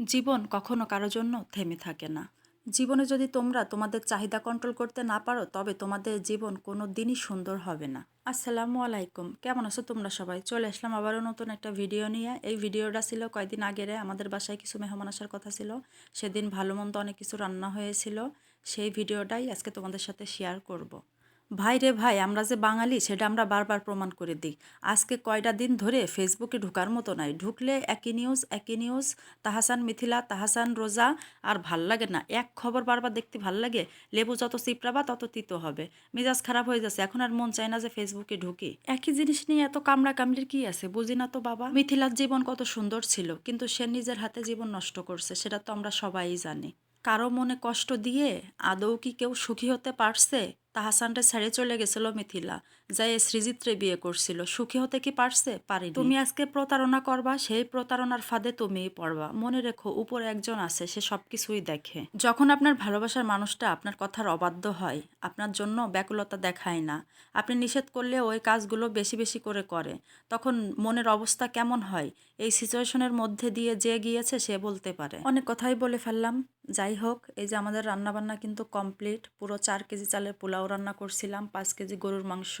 জীবন কখনো কারও জন্য থেমে থাকে না। জীবনে যদি তোমরা তোমাদের চাহিদা কন্ট্রোল করতে না পারো, তবে তোমাদের জীবন কোনো দিনই সুন্দর হবে না। আসসালামু আলাইকুম। কেমন আছো তোমরা সবাই? চলে আসলাম আবারও নতুন একটা ভিডিও নিয়ে। এই ভিডিওটা ছিল কয়েকদিন আগেরে আমাদের বাসায় কিছু মেহমান আসার কথা ছিল। সেদিন ভালো মন্দ অনেক কিছু রান্না হয়েছিল। সেই ভিডিওটাই আজকে তোমাদের সাথে শেয়ার করব। ভাই রে ভাই, আমরা যে বাঙালি, সেটা আমরা বারবার প্রমাণ করে দিই। আজকে কয়টা দিন ধরে ফেসবুকে ঢুকার মতো নাই। ঢুকলে একই নিউজ একই নিউজ তাহাসান মিথিলা, তাহাসান রোজা, আর ভালো লাগে না। এক খবর বারবার দেখতে ভালো লাগে, লেবু যত চিপড়াবা, তত তিতো হবে। মেজাজ খারাপ হয়ে যাচ্ছে, এখন আর মন চায় না যে ফেসবুকে ঢুকি। একই জিনিস নিয়ে এত কামড়া কামড়ির কি আছে? বুঝি না তো বাবা। মিথিলার জীবন কত সুন্দর ছিল, কিন্তু সে নিজের হাতে জীবন নষ্ট করছে, সেটা তো আমরা সবাই জানি। কারও মনে কষ্ট দিয়ে আদৌ কি কেউ সুখী হতে পারছে? তাহাসানটা ছেড়ে চলে গেছিল মিথিলা। যাই সৃজিত্রে বিয়ে করছিল। সুখী হতে কি পারছে? পারি তুমি আজকে প্রতারণা করবা, সেই প্রতারণার ফাঁদে তুমিই পড়বা। মনে রেখো, উপরে একজন আছে, সে সবকিছুই দেখে। যখন আপনার ভালোবাসার মানুষটা আপনার কথার অবাধ্য হয়, আপনার জন্য ব্যাকুলতা দেখায় না। আপনি নিষেধ করলে ওই কাজগুলো বেশি বেশি করে করে। তখন মনের অবস্থা কেমন হয়? এই সিচুয়েশনের মধ্যে দিয়ে যে গিয়েছে, সে বলতে পারে। অনেক কথাই বলে ফেললাম। যাই হোক, এই যে আমাদের রান্নাবান্না কিন্তু কমপ্লিট। পুরো চার কেজি চালের পোলাও রান্না করছিলাম, পাঁচ কেজি গরুর মাংস।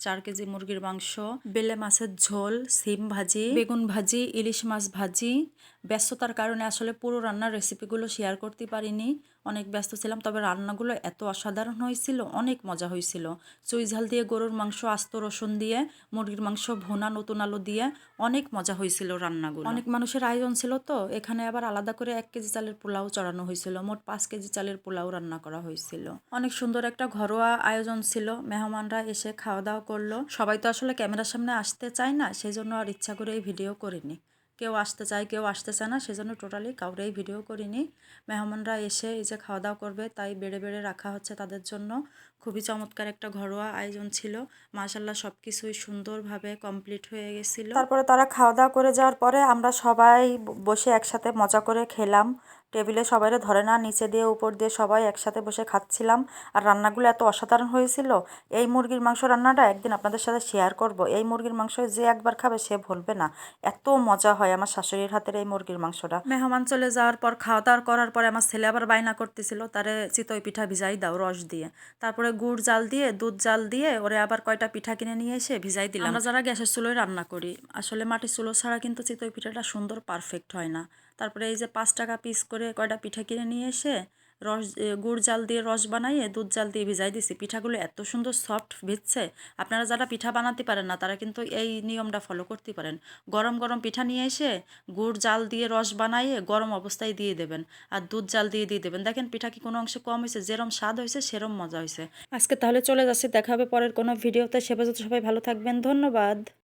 চার কেজি মুরগির মাংস, বেলে মাছের ঝোল, সিম ভাজি, বেগুন ভাজি, ইলিশ মাছ ভাজি। ব্যস্ততার কারণে আসলে পুরো রান্নার রেসিপিগুলো শেয়ার করতে পারিনি। অনেক ব্যস্ত ছিলাম, তবে রান্নাগুলো এত অসাধারণ হয়েছিল, অনেক মজা হয়েছিল। চুই ঝাল দিয়ে গরুর মাংস, আস্ত রসুন দিয়ে, মুরগির মাংস, ভোনা, নতুন আলু দিয়ে অনেক মজা হয়েছিল রান্নাগুলো। অনেক মানুষের আয়োজন ছিল তো, এখানে আবার আলাদা করে এক কেজি চালের পোলাও চড়ানো হয়েছিল, মোট পাঁচ কেজি চালের পোলাও রান্না করা হয়েছিল। অনেক সুন্দর একটা ঘরোয়া আয়োজন ছিল, মেহমানরা এসে খাওয়া দাওয়া করল। সবাই তো আসলে ক্যামেরার সামনে আসতে চায় না সেই জন্য আর ইচ্ছা করে এই ভিডিও করিনি। কেউ আসতে চায়, কেউ আসতে চায় না, সেজন্য টোটালি কাউরেই ভিডিও করিনি। মেহমানরা এসে এই যে খাওয়া দাওয়া করবে, তাই বেড়ে বেড়ে রাখা হচ্ছে তাদের জন্য। খুবই চমৎকার একটা ঘরোয়া আয়োজন ছিল। মাশাল্লাহ সব কিছুই সুন্দরভাবে কমপ্লিট হয়ে গেছিল। তারপরে তারা খাওয়া দাওয়া করে যাওয়ার পরে আমরা সবাই বসে একসাথে মজা করে খেলাম। টেবিলে সবাই ধরে না নিচে দিয়ে উপর দিয়ে সবাই একসাথে বসে খাচ্ছিলাম। আর রান্নাগুলো এত অসাধারণ হয়েছিল। এই মুরগির মাংস রান্নাটা একদিন আপনাদের সাথে শেয়ার করব। এই মুরগির মাংস যে একবার খাবে সে ভুলবে না। এত মজা হয় আমার শাশুড়ির হাতের এই মুরগির মাংসটা। মেহমান চলে যাওয়ার পর খাওয়া দাওয়ার করার পরে আমার ছেলে আবার বায়না করতেছিল তারে চিতই পিঠা ভিজাই দাও রস দিয়ে। তারপরে গুড় জাল দিয়ে দুধ জাল দিয়ে ওরে আবার কয়টা পিঠা কিনে নিয়ে এসে ভিজাই দিলাম। আমরা যারা গ্যাসের চুলোয় রান্না করি আসলে মাটির চুলো ছাড়া কিন্তু চিতই পিঠাটা সুন্দর পারফেক্ট হয় না। তারপরে এই যে পাঁচ টাকা পিস করে কয়টা পিঠা কিনে নিয়ে এসে রস গুড় জাল দিয়ে রস বানাইয়ে দুধ জাল দিয়ে ভিজাই দিছি। পিঠাগুলো এত সুন্দর সফট ভিজছে। আপনারা যারা পিঠা বানাতে পারেন না, তারা কিন্তু এই নিয়মটা ফলো করতে পারেন। গরম গরম পিঠা নিয়ে এসে গুড় জাল দিয়ে রস বানাইয়ে গরম অবস্থায় দিয়ে দেবেন আর দুধ জাল দিয়ে দিয়ে দেবেন। দেখেন পিঠা কি কোনো অংশে কম হয়েছে, যেরম স্বাদ হয়েছে, সেরম মজা হয়েছে। আজকে তাহলে চলে যাচ্ছি, দেখা হবে পরের কোনো ভিডিওতে। সে সবাই ভালো থাকবেন, ধন্যবাদ।